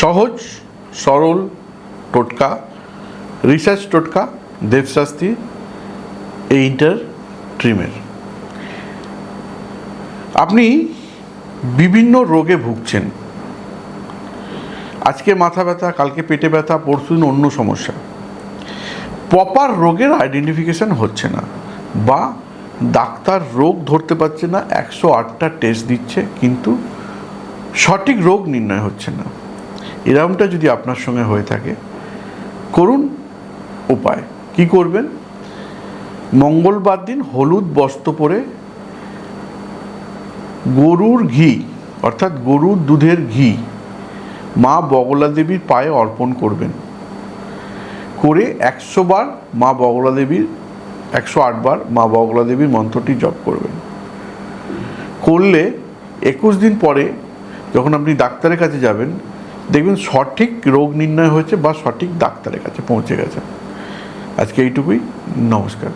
সহজ, সরল টোটকা, রিসার্চ টোটকা দেবশাস্ত্রী এইটার ট্রিমের। আপনি বিভিন্ন রোগে ভুগছেন। আজকে মাথা ব্যথা, কালকে পেটে ব্যথা, পরশুদিন অন্য সমস্যা। প্রপার রোগের আইডেন্টিফিকেশন হচ্ছে না বা ডাক্তার রোগ ধরতে পারছে না, একশো আটটা টেস্ট দিচ্ছে, কিন্তু সঠিক রোগ নির্ণয় হচ্ছে না। এরকমটা যদি আপনার সঙ্গে হয়ে থাকে, করুন উপায়। কি করবেন? মঙ্গলবার দিন হলুদ বস্ত্র পরে গরুর ঘি, অর্থাৎ গরুর দুধের ঘি, মা বগলা দেবীর পায়ে অর্পণ করবেন। করে একশো বার মা বগলা দেবীর, একশো বার মা বগলা দেবীর মন্ত্রটি জপ করবেন। করলে একুশ দিন পরে যখন আপনি ডাক্তারের কাছে যাবেন দেখবেন সঠিক রোগ নির্ণয় হয়েছে বা সঠিক ডাক্তারের কাছে পৌঁছে গেছে। আজকে এইটুকুই। নমস্কার।